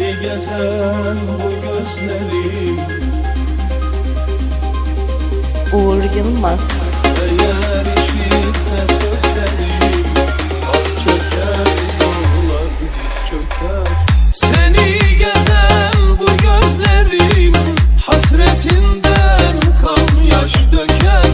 Deli gezen bu gözlerim. Uğur Yılmaz. Eğer işitse sözlerim Ak çöker dağlar diz çöker. Seni gezen bu gözlerim Hasretinden kan yaş döker.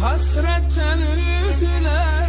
hasretten üzülen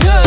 good.